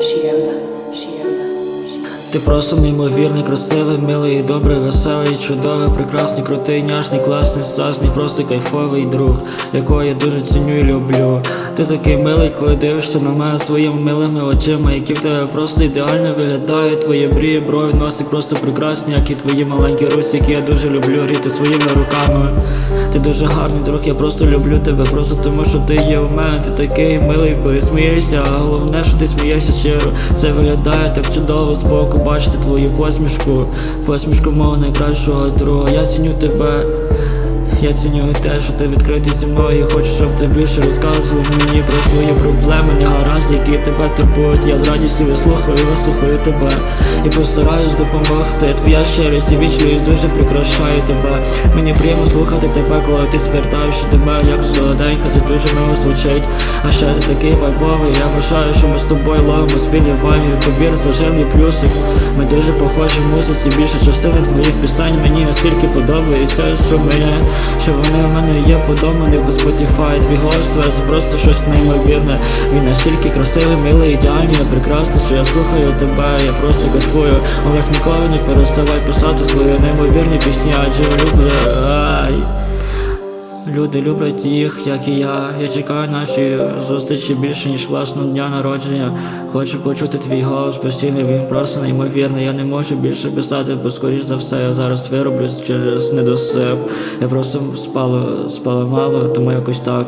Shielda, Shielda, Ти просто неймовірний, красивий, милий, добрий, веселий, чудовий, прекрасний, крутий, няшний, класний, сасний, просто кайфовий друг, якого я дуже ціню і люблю. Ти такий милий, коли дивишся на мене своїми милими очима, які в тебе просто ідеально виглядають. Твої брії, брові, носик просто прекрасні, як і твої маленькі руці, які я дуже люблю ріти своїми руками. Ти дуже гарний друг, я просто люблю тебе, просто тому що ти є в мене. Ти такий милий, коли смієшся, а головне, що ти смієшся щиро. Це виглядає так чудово збоку, бачити твою посмішку, посмішку мого найкращого друга. Я ціню тебе. Я ціню те, що ти відкритий зі мною Хочу, щоб ти більше розказував мені про свої проблеми, негаразди, які тебе турбують. Я з радістю вислухаю, вислухаю тебе і постараюсь допомогти. Твоя щирість і вічливість дуже прикрашає тебе. Мені приємно слухати тебе, коли ти звертаєшся до мене, як солоденька, це дуже мило звучить. А ще ти такий вайбовий. Я вважаю, що ми з тобою ловимо спільні вайбі. Повір, зажирний плюсик. Ми дуже похожі в музиці, більше частини твоїх пісень мені настільки подобається, що мене, що вони в мене є подобані в Spotify Твій голос це просто щось неймовірне. Він настільки красивий, милий, ідеальний, а прекрасний, що я слухаю тебе, я просто кайфую. Олег ніколи не переставай писати свої неймовірні пісні, адже люблю. Люди люблять їх, як і я. Я чекаю наші зустрічі більше, ніж власного дня народження. Хочу почути твій голос постійний, він просто неймовірний. Я не можу більше писати, бо скоріш за все я зараз вироблюсь через недосип. Я просто спала, спала мало, тому якось так.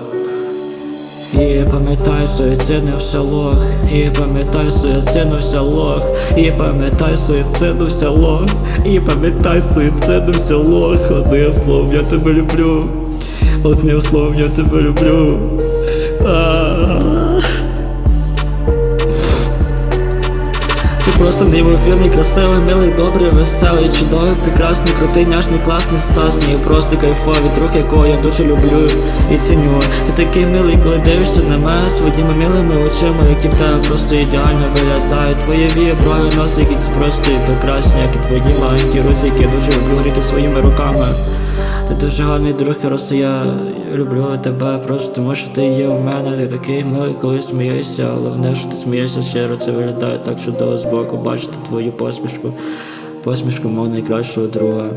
І пам'ятай суїциднився лох, і пам'ятай суїциднився лох, і пам'ятай суїциднився лох, і пам'ятай суїциднився лох. Одним словом, я тебе люблю. Одним словом, я тебе люблю. А-а-а. Просто неймовірний, красивий, милий, добрий, веселий, чудовий, прекрасний, крутий, няшний, класний, сасний, просто кайфовий, друг, якого я дуже люблю і ціню. Ти такий милий, коли дивишся на мене своїми милими очима, які в тебе просто ідеально виглядають. Твої вії, брові, носи, які просто і прекрасні, як і твої маленькі руці, які я дуже люблю гріти своїми руками. Ти дуже гарний друг, просто я люблю тебе, просто тому що ти є у мене, ти такий милий, коли смієшся, але в що ти смієшся щиро, це виглядає так чудово збоку, бачити твою посмішку, посмішку мого найкращого друга.